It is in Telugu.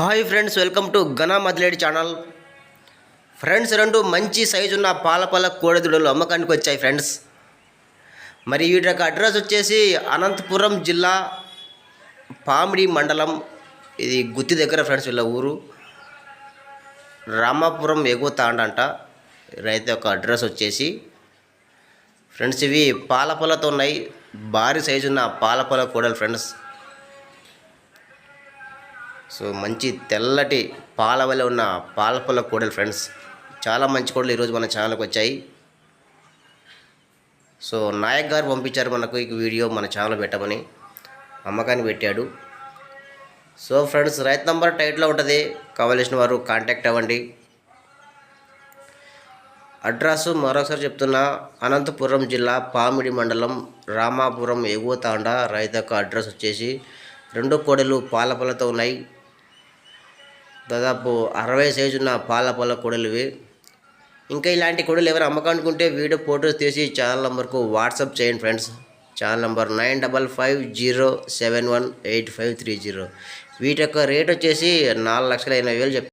హాయ్ ఫ్రెండ్స్ వెల్కమ్ టు ఘనా మదిలేడి ఛానల్. ఫ్రెండ్స్ రెండు మంచి సైజు ఉన్న పాలపల కోడెదూడలు అమ్మకానికి వచ్చాయి ఫ్రెండ్స్. మరి వీటి యొక్క అడ్రస్ వచ్చేసి అనంతపురం జిల్లా పామిడి మండలం. ఇది గుత్తి దగ్గర ఫ్రెండ్స్ వీళ్ళ ఊరు. రామాపురం ఎగువ తాండంట రైతు యొక్క అడ్రస్ వచ్చేసి. ఫ్రెండ్స్ ఇవి పాలపలతో ఉన్నాయి. భారీ సైజు ఉన్న పాలపల కోడలు ఫ్రెండ్స్. సో మంచి తెల్లటి పాల వల్ల ఉన్న పాలపల కోడలు ఫ్రెండ్స్. చాలా మంచి కోడలు ఈరోజు మన ఛానల్కి వచ్చాయి. సో నాయక్ గారు పంపించారు మనకు ఈ వీడియో మన ఛానల్ పెట్టమని. అమ్మకాన్ని పెట్టాడు. సో ఫ్రెండ్స్ రైతు నంబర్ టైట్లో ఉంటుంది. కావలసిన వారు కాంటాక్ట్ అవ్వండి. అడ్రస్ మరొకసారి చెప్తున్నా అనంతపురం జిల్లా పామిడి మండలం రామాపురం ఎగువ తాండా రైతు యొక్క అడ్రస్ వచ్చేసి రెండు కోడలు పాలపలతో ఉన్నాయి. దాదాపు అరవై సైజు ఉన్న పాల పొల కొడలివి. ఇంకా ఇలాంటి కొడలు ఎవరు అమ్మకానుకుంటే వీడియో ఫోటోస్ తీసి ఛానల్ నెంబర్కు వాట్సాప్ చేయండి friends. Channel number nine double five zero seven one eight five three zero. వీటి యొక్క రేట్ వచ్చేసి నాలుగు లక్షల ఎనభై వేలు చెప్